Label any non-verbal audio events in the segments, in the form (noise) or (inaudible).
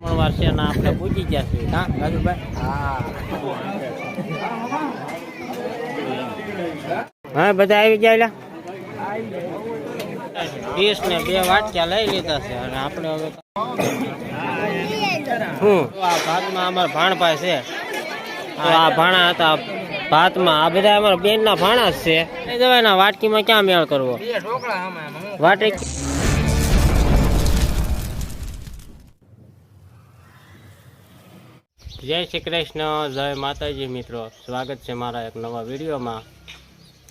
ત્રણ વર્ષના આપણે પૂછી ગયા છીએ. હા રાજુભાઈ. હા. બધા આવી ગયા લા વીસ ને બે વાટક્યા લઈ લીધા છે અને આપણે હવે હું? આ ભાતમાં અમારા ભાણભાઈ છે. આ ભાણા હતા ભાતમાં. આ બધા અમારા બેનના ભાણા જ છે. એ દવાના વાટકીમાં ક્યાં મેળ કરવો? વાટકી જય શ્રી કૃષ્ણ, જય માતાજી મિત્રો. સ્વાગત છે મારા એક નવા વિડીયોમાં.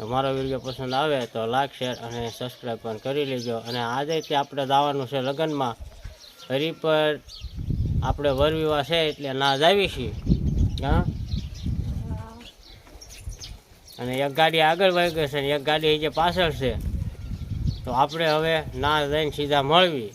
મારો વીડિયો પસંદ આવે તો લાઈક, શેર અને સબસ્ક્રાઈબ પણ કરી લેજો. અને આજે તે આપણે જવાનું છે લગ્નમાં. હરી પર આપણે વરવિવાહ છે એટલે ના જાવી છીએ. હા? અને એક ગાડી આગળ વહી ગઈ છે અને એક ગાડી જે પાછળ છે. તો આપણે હવે ના જઈને સીધા મળવી.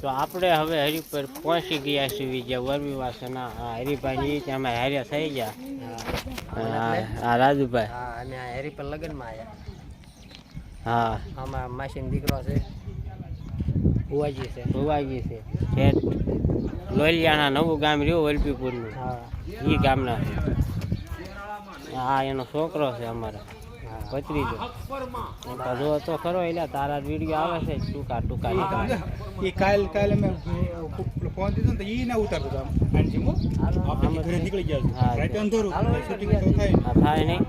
તો આપણે હવે હરી પર પહોંચી ગયા છીએ જે વરવિવાસના આ હરિભાઈ ત્યાં અમે હાર્યા થઈ ગયા. હા રાજુભાઈ. હા અને આ હેરી પર લગ્નમાં આવ્યા હા. આમાં માસીનો દીકરો છે. બુવાજી છે. ભુવાજી છે. શેઠ લોલિયાના નવું ગામ રહ્યું વલપીપુરનું હા. એ ગામના. હા એનો છોકરો છે અમારા. ભત્રીજો તો જો તો ખરો એટલે તારા વીડિયો આવે છે ટૂંકા ટૂંકા ટૂંકા એ કાલ કાલે મેં ફોન દીધો ને તો ઈ ના ઉતારતો આમ. આનજી આપણે ઘરે નીકળી ગયા રાતે અંધારું શૂટિંગ તો થાય થાય નહીં.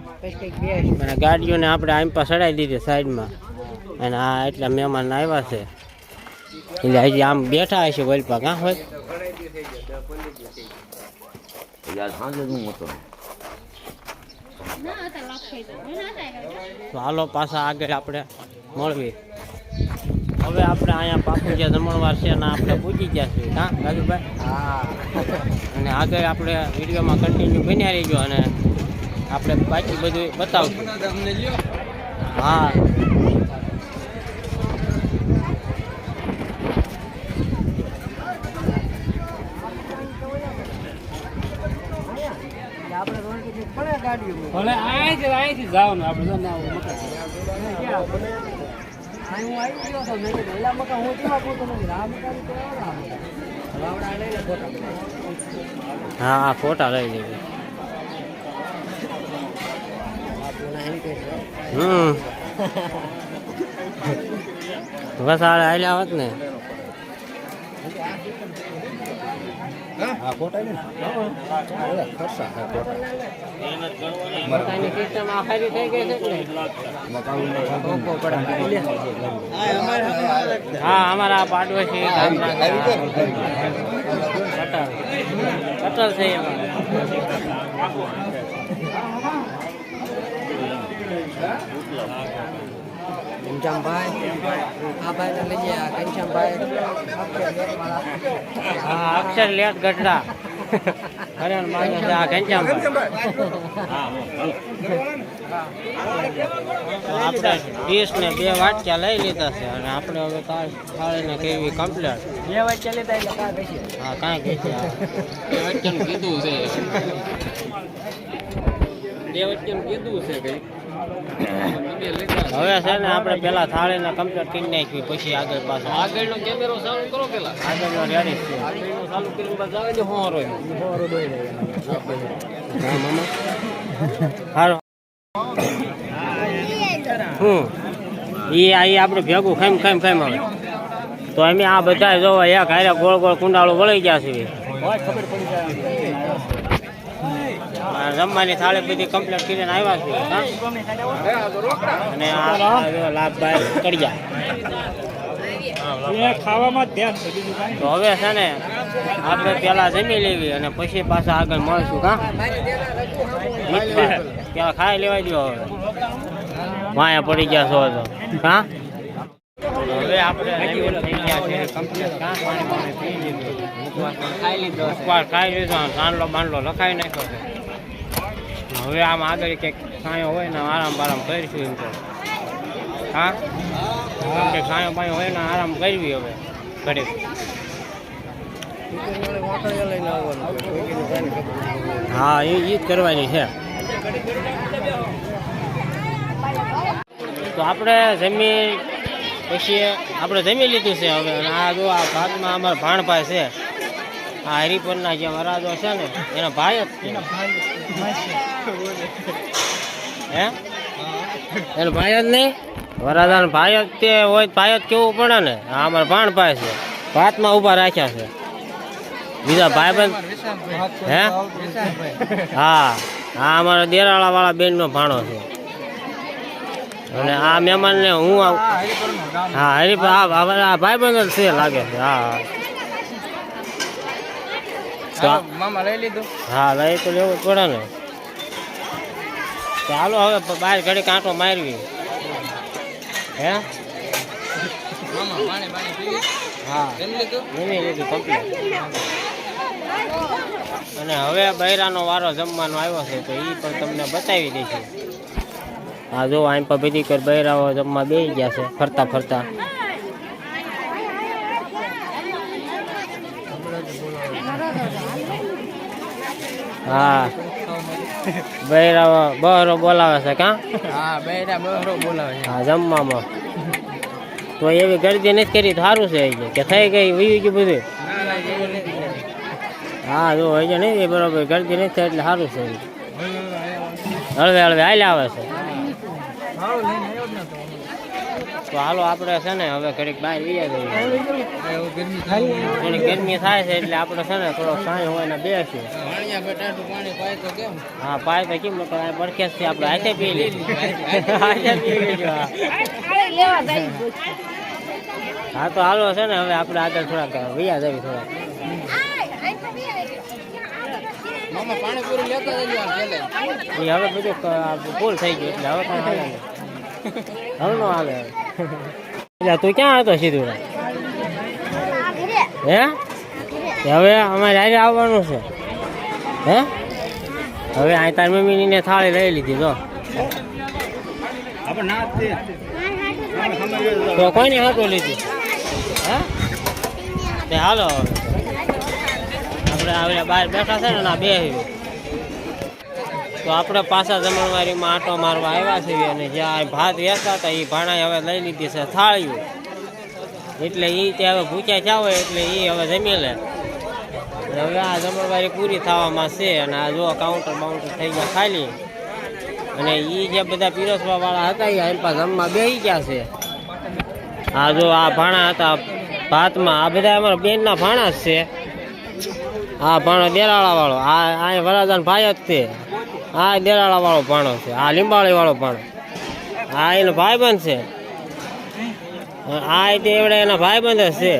ગાડીઓને આપણે આમ પર ચડાવી દીધી સાઈડમાં. અને આ એટલા મહેમાન આવ્યા છે. એટલે હજી આમ બેઠા હશે વલપા કાં હોય? હાલો, પાછા આગળ આપણે મળવી. હવે આપણે અહીંયા પાપુ જે જમણવાર છે ને આપણે પૂછી ગયા છીએ. હા, રાજુભાઈ? હા અને આગળ આપણે વિડીયોમાં કન્ટિન્યુ બન્યા રહીજો અને આપણે બાકી બધું બતાવશું. હા. ગાડીઓ ભલે અહીંથી અહીંથી જવાનું આપણે જો ના મકાન. અહીં હું આવી ગયો હતો મેં કીધું મકા હું કેવા પોતો નથી આ ફોટા હા હા ફોટા લઈ લેજો. હમ. (laughs) બસ વસાડે હાલ્યા હોત ને. હા ફોટા ને. ઓપો પડે હા અમારા પાડોશી છે કટર કટર છે એમાં. ઘનશ્યામભાઈ આ ભાઈને લઈ ગયા ઘનશ્યામભાઈ હા અક્ષર લેખ ગઢડા હરણ માણસ છે આ ઘનશ્યામભાઈ તો આપણે ડીશ ને બે વાટક્યા લઈ લીધા છે. અને આપણે હવે થાળીને કેવી કમ્પ્લેટ બે વાર લીધા એટલે કાં કહીએ હા કાંઈ કહે છે બે વચ્ચેનું કીધું છે? બે વચ્ચેનું કીધું છે કઈ હવે છે ને આપણે પેલા થાળીને કમ્પ્લીટ કરી નાખ્યું પછી આગળ પાછળ આગળનો કેમેરો ચાલુ કરો પેલા. આગળનો રેડી છે. આગળનો ચાલુ કરીને બસ આવે છે હોરો હા મામા હારો હું એ આ આપણે ભેગું ખાઈમ ખાઈમ ખાઈમ આવે. તો અમે આ બધા જોવા એક હારે ગોળ ગોળ કુંડાળો વળી ગયા છે. આ જમવાની થાળી બધી કમ્પ્લીટ કરીને આવ્યા છે? અને આ આ લાભભાઈ કડિયા. ખાવામાં ધ્યાન તો હવે છે ને આપણે પેલા જમી લેવી અને પછી પાછા આગળ મળશું કા પેલા ખાઈ લેવા દો હવે. માયા પડી ગયા છો તો હા? હવે આપણે થઈ ગયા છે complete, કાં? પાણી પાણી પી લીધું. ખાઈ લીધો ખાઈ લીધો સાંડલો બાંડલો લખાઈ નાખ્યો છે. હવે આમ આગળ કંઈક સાયો હોય ને આરામ બારામ કરીશું એમ તો. હા? કે સાયો પાયો હોય ને આરામ કરવી હવે ઘડીક. હા, એ જ કરવાની છે. તો આપણે જમીન પછી આપણે જમી લીધું છે હવે. આ જો આ ભાગમાં અમારા ભાણભાઈ છે. આ હરિપુરના જે વરાદો છે ને એના ભાઈ જ છે. હે? એનો ભાઈ જ નહીં? વરાદા ભાઈ જ તે હોય તો ભાઈ જ કેવું પડે ને? આ અમારા ભાણભાઈ છે. ભાતમાં ઊભા રાખ્યા છે. બીજા ભાઈબંધ હે? હા. હા અમારા દેરાળા વાળા બેન નો ભાણો છે. અને આ મહેમાન ને હું હા હરી હા હવે આ ભાઈબંધ છે લાગે છે. હા. મામા લઈ લીધું. હા લઈ તો લેવું જ પડે ને. ચાલો હવે બહાર ઘડી કાંટો મારવી. હે? હા જમી લીધું કમ્પ્લીટ અને હવે બૈરાનો વારો જમવાનો આવ્યો છે તો એ પણ તમને બતાવી દઈશું. હા જો આમ પર બધી કર બૈરાઓ જમવા બેસી ગયા છે ફરતા ફરતા. હા. બૈરાઓ બહરો બોલાવે છે કા? હા બેટા બહરો બોલાવે છે. હા જમવામાં. તો એવી ગરદી નથી કરી તો સારું છે કે થઈ ગઈ વયું ગયું બધું? હા જો હોય નહીં એ બરાબર ગરદી નથી એટલે સારું છે. હળવે હળવે હાલ આવે છે હારું લઈને આવ્યો જ નતો તો હાલો આપણે છે ને હવે ઘડીક બહાર જઈએ ગરમી થાય ગરમી થાય છે એટલે આપણે છે ને થોડો સાંજ હોય ને બેસીએ હા પાય તો કેમ આ પડખેસથી આપણે હાથે પી લેજો હા. તો હાલો છે ને હવે આપણે આગળ થોડાક વૈયા જવી થોડાક. હવે બધું ફૂલ થઈ ગયું એટલે હવે પણ હાલે હવે નો હાલે તું ક્યાં હતો સીધું? હે? હવે અમારે આજે આવવાનું છે. હે? હવે આ તાર મમ્મીની થાળી લઈ લીધી તો કોઈ ના તે કોઈને હાથું લીધી? હે? તે હાલો હવે. આપણે હવે બહાર બેઠા છે ને ના બે તો આપણે પાછા જમણવારીમાં આંટો મારવા આવ્યા છીએ અને જ્યાં ભાત વેચતા હતા એ ભાણાએ હવે લઈ લીધી છે થાળીઓ. એટલે એ તે હવે ભૂખ્યા થયા હોય એટલે એ હવે જમી લે. હવે આ જમણવારી પૂરી થવામાં છે અને આ જો કાઉન્ટર બાઉન્ટર થઈ ગયા ખાલી. અને એ જે બધા પીરસવાવાળા હતા એ પાસે જમવા બેસી ગયા છે. આ જો આ ભાણા હતા ભાતમાં, આ બધા અમારા બેનના ભાણા જ છે. આ ભાણો દેરાળા વાળો આ આ વરાદાન ભાઈ જ તે આ દેરાળા વાળો ભાણો છે. આ લીંબાળી વાળો ભાણો. આ એનો ભાઈબંધ છે. આ તે એવડે એના ભાઈબંધ છે.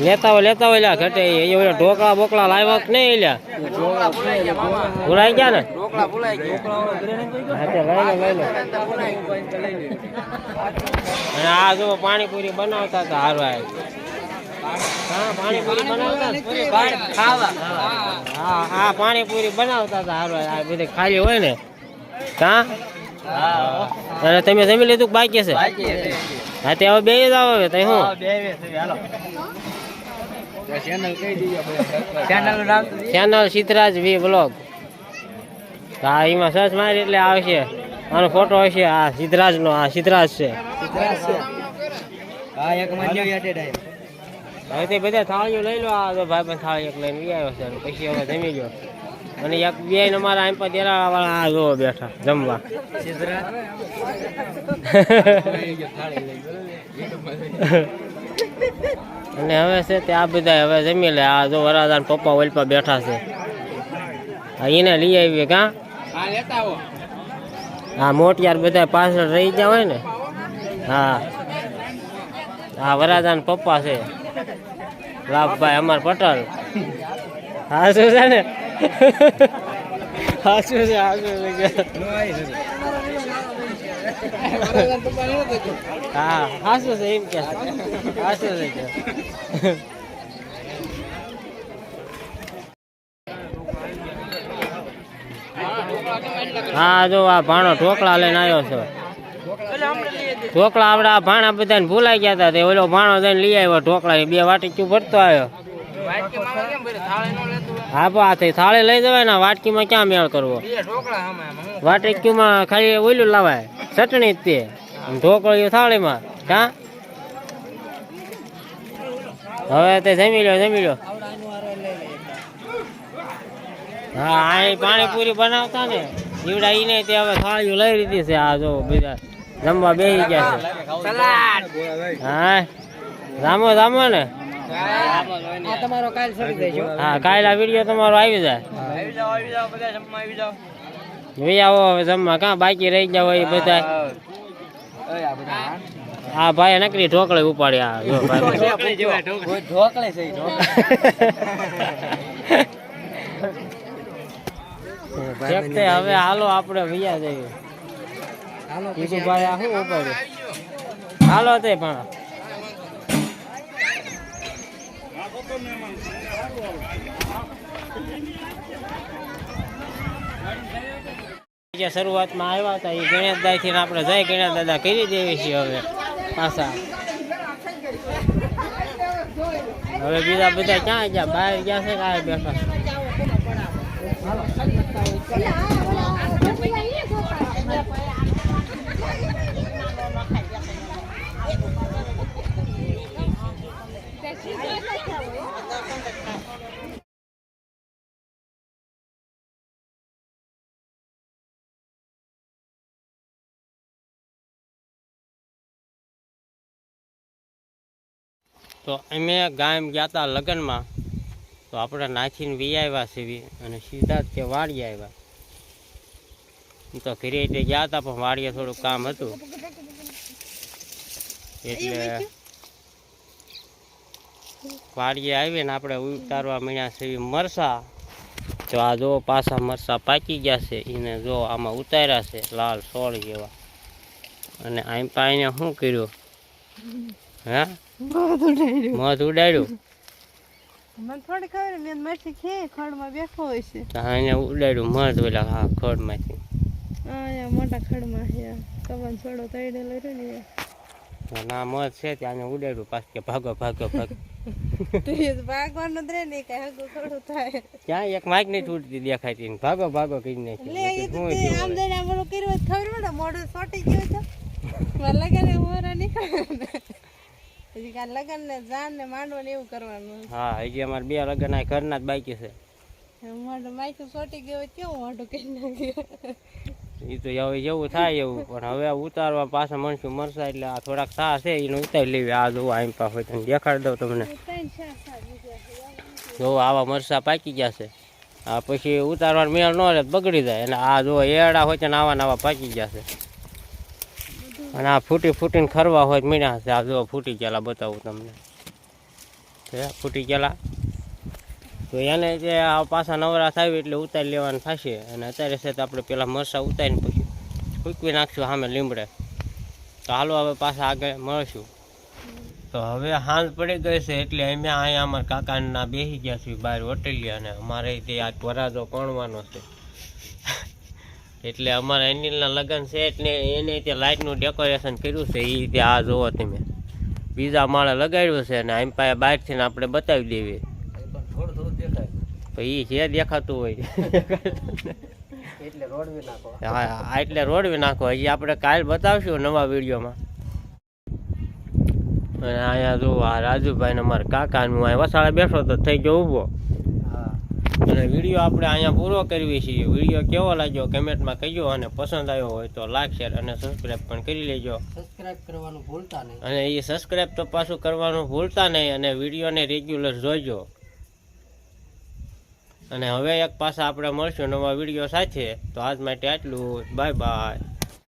લેતા હોય લેતા હોય લ્યા ઘટે. એ ઢોકળા બોકળા લાવ્યા કે નહીં લ્યા? ભૂલાઈ ગયા ને? આ જો પાણીપુરી બનાવતા હતા હારવા હા પાણીપુરી બનાવતા હતા? હા હા હારવા આ બધી ખાલી હોય ને. કા અને તમે જમી લીધું બાકી છે? હા, તે હવે બે જ આવો હવે, તઈ હું ચેનલ સિદ્ધરાજ વી બ્લોગ. હા, એમાં સર્ચ મારી એટલે આવશે આનો ફોટો હશે, આ સિદ્ધરાજનો, આ સિદ્ધરાજ છે. હા, એક હવે તે બધા થાળીઓ લઈ લો, આ ભાઈ ભાઈ થાળી એક લઈને આવ્યો છે પછી હવે જમી લો અને એક બે અમારા એમ પર દેરાળા વાળા આ જોવો બેઠા, જમવા. અને હવે છે તે આ બધા હવે જમી લે, આ જો વરાદા પપ્પા ઓલ પર બેઠા છે. હા એને લઈ આવીએ કાં? હા મોટિયાર બધા પાછળ રહી ગયા હોય ને? હા. હા વરાદાન પપ્પા છે. લાભભાઈ અમાર પટેલ. હા શું છે ને? હા છે હા શું છે, એમ હા, જો આ ભાણો ઢોકળા લઈને આવ્યો છે. ઢોકળા આપડા ભાણા બધા ભૂલાઈ ગયા હતા તે ઓલો ભાણો જઈને લઈ આવ્યો ઢોકળા. બે વાટકી ભરતો આવ્યો. હા પણ આ થાળે લઈ જવાય ને વાટકીમાં ક્યાં મેળ કરવો? વાટકીમાં ખાલી ઓલું લાવાય ચટણી જ તે. ઢોકળીઓ થાળીમાં. હા હવે તે જમી લો જમી લો હા પાણીપુરી બનાવતા ને. જીવડા ઈ નહીં તે હવે થાળીઓ લઈ લીધી છે આ જો બધા. જમવા બેસી ગયા છે. હા. રામો રામો ને? હા કાલે આ વીડિયો તમારો આવી જાય. જોઈ આવો હવે જમવા. કાં બાકી રહી ગયા હોય બધા? હા ભાઈ નકરી ઢોકળી ઉપાડી આ જો ભાઈ. ઢોકળે. છે (laughs) હવે હાલો આપણે વૈયા જઈએ. બીજું ભાઈ આ શું ઉપર હાલો તે પણ. જે શરૂઆતમાં આવ્યા હતા એ ગણેશ દાઈ થી આપણે જય ગણેશ દાદા કરી દેવી છીએ હવે પાછા. હવે બીજા બધા ક્યાં ગયા? બહાર ગયા છે કાંઈ બેઠા તો અમે ગામ ગયા હતા લગ્નમાં. તો આપણે નાખીને વી આવ્યા સીવી અને સીધા જ તે વાડી આવ્યા તો ઘરે એટલે ગયા હતા પણ વાડીએ થોડું કામ હતું. એટલે વાડીએ આવીને આપણે ઉતારવા મળ્યા છે મરસા. તો આ જો પાછા મરસા પાકી ગયા છે એને જો આમાં ઉતાર્યા છે, લાલ સોળ જેવા. અને આમ પાઈને શું કર્યું? હે? મધ ઉડાડ્યું. મને થોડી ખબર મેં માછી ખે ખડમાં બેઠો હોય છે. એને ઉડાડ્યું મધ ઓલા હા ખોડમાંથી. અહીંયા મોટા ખડમાં છે કબન છોડો તળેલો રહ્યો ને ના મધ છે ત્યાં ઉડાડ્યું પાછું કે ભાગો ભાગો ભાગો. ભાગવાનું જ રહે ને કઈ હગું થોડું થાય. ત્યાં એક માઇક નહીં તૂટતી દેખાતી ને ભાગો ભાગો કરી નાખી આમ? દઈને આમ કર્યું ખબર પડે મોઢું સોટી ગયું તો. વરા નીકળે હજી કાલ લગન ને જાન ને માંડવો ને એવું કરવાનું. હા હજી અમારે બે લગ્ન આ ઘરના જ બાકી છે. મોઢું માથું ચોટી ગયો કેવું મોઢું કરી નાખ્યું. એ તો હવે જેવું થાય એવું પણ હવે ઉતારવા પાછા મણસું મરસા એટલે આ થોડાક સા છે એને ઉતારી લેવી. આ જોવું આમ પા હોય તમને દેખાડી દઉં તમને. જો આવા મરસા પાકી ગયા છે. આ પછી ઉતારવાનું મેળ ન રહે બગડી જાય. અને આ જો એડા હોય ને આવા નવા પાકી ગયા છે. અને આ ફૂટી ફૂટીને ખરવા હોય મીણા છે. આ જો ફૂટી ગયેલા બતાવું તમને. છે, ફૂટી ગયેલા. તો એને જે આ પાછા નવરા થાય એટલે ઉતારી લેવાનું થશે. અને અત્યારે છે તો આપણે પેલા મરસા ઉતારીને પછી ફૂકવી નાખશું સામે લીમડે. તો હાલો હવે પાછા આગળ મળશું. તો હવે હાંજ પડી ગઈ છે એટલે અમે અહીંયા અમારા કાકાના બેસી ગયા છીએ બહાર હોટેલી અને અમારે તે આ વરાજો પણવાનો છે. એટલે અમારા અનિલના લગ્ન છે એટલે એને તે લાઇટનું ડેકોરેશન કર્યું છે એ રીતે આ જોવો તમે. બીજા માળે લગાડ્યું છે અને આમ પાસે બહારથી આપણે બતાવી દેવી. પછી એ જે દેખાતું હોય. હા એટલે રોડવી નાખો. હજી આપણે કાલ બતાવશું નવા વિડીયોમાં. અને અહીંયા જો આ રાજુભાઈ ને અમારા કાકાનું અહીંયા વસાળે બેઠો તો થઈ ગયો ઊભો. અને વીડિયો આપણે અહીંયા પૂરો કરવી છીએ. વીડિયો કેવો લાગ્યો કમેન્ટમાં કહેજો અને પસંદ આવ્યો હોય તો લાઈક શેર અને સબસ્ક્રાઈબ પણ કરી લેજો. સબસ્ક્રાઇબ કરવાનું ભૂલતા નહીં. અને એ સબસ્ક્રાઈબ તો પાછું કરવાનું ભૂલતા નહીં અને વિડીયોને રેગ્યુલર જોઈજો અને હવે એક પાછા આપણે મળશું નવા વીડિયો સાથે. તો આજ માટે આટલું. Bye bye.